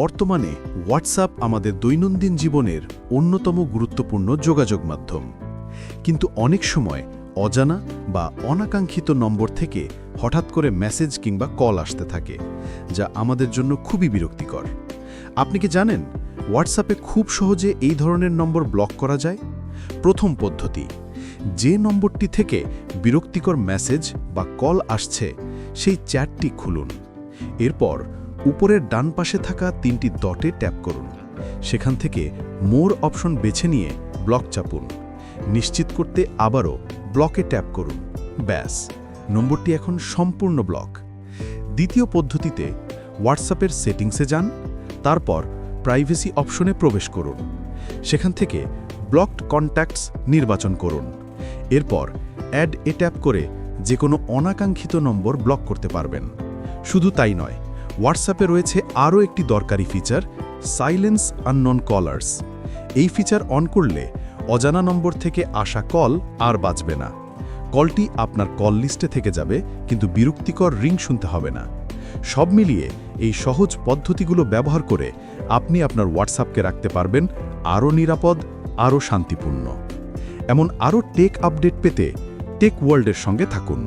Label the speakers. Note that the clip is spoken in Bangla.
Speaker 1: বর্তমানে হোয়াটসঅ্যাপ আমাদের দৈনন্দিন জীবনের অন্যতম গুরুত্বপূর্ণ যোগাযোগ মাধ্যম। কিন্তু অনেক সময় অজানা বা অনাকাঙ্ক্ষিত নম্বর থেকে হঠাৎ করে মেসেজ কিংবা কল আসতে থাকে, যা আমাদের জন্য খুবই বিরক্তিকর। আপনি কি জানেন হোয়াটসঅ্যাপে খুব সহজে এই ধরনের নম্বর ব্লক করা যায়? প্রথম পদ্ধতি, যে নম্বরটি থেকে বিরক্তিকর মেসেজ বা কল আসছে, সেই চ্যাটটি খুলুন। এরপর উপরের ডান পাশে থাকা তিনটি ডটে ট্যাপ করুন। সেখান থেকে মোর অপশন বেছে নিয়ে ব্লক চাপুন। নিশ্চিত করতে আবারও ব্লকে ট্যাপ করুন। ব্যাস, নম্বরটি এখন সম্পূর্ণ ব্লক। দ্বিতীয় পদ্ধতিতে হোয়াটসঅ্যাপের সেটিংসে যান, তারপর প্রাইভেসি অপশনে প্রবেশ করুন। সেখান থেকে ব্লকড কন্ট্যাক্টস নির্বাচন করুন। এরপর অ্যাড এ ট্যাপ করে যে কোনো অনাকাঙ্ক্ষিত নম্বর ব্লক করতে পারবেন। শুধু তাই নয় হোয়াটসঅ্যাপে রয়েছে আরও একটি দরকারি ফিচার সাইলেন্স আননন কলার্স এই ফিচার অন করলে অজানা নম্বর থেকে আসা কল আর বাঁচবে না। কলটি আপনার কল লিস্টে থেকে যাবে, কিন্তু বিরক্তিকর রিং শুনতে হবে না। সব মিলিয়ে এই সহজ পদ্ধতিগুলো ব্যবহার করে আপনি আপনার হোয়াটসঅ্যাপকে রাখতে পারবেন আরও নিরাপদ, আরও শান্তিপূর্ণ। এমন আরও টেক আপডেট পেতে টেক ওয়ার্ল্ডের সঙ্গে থাকুন।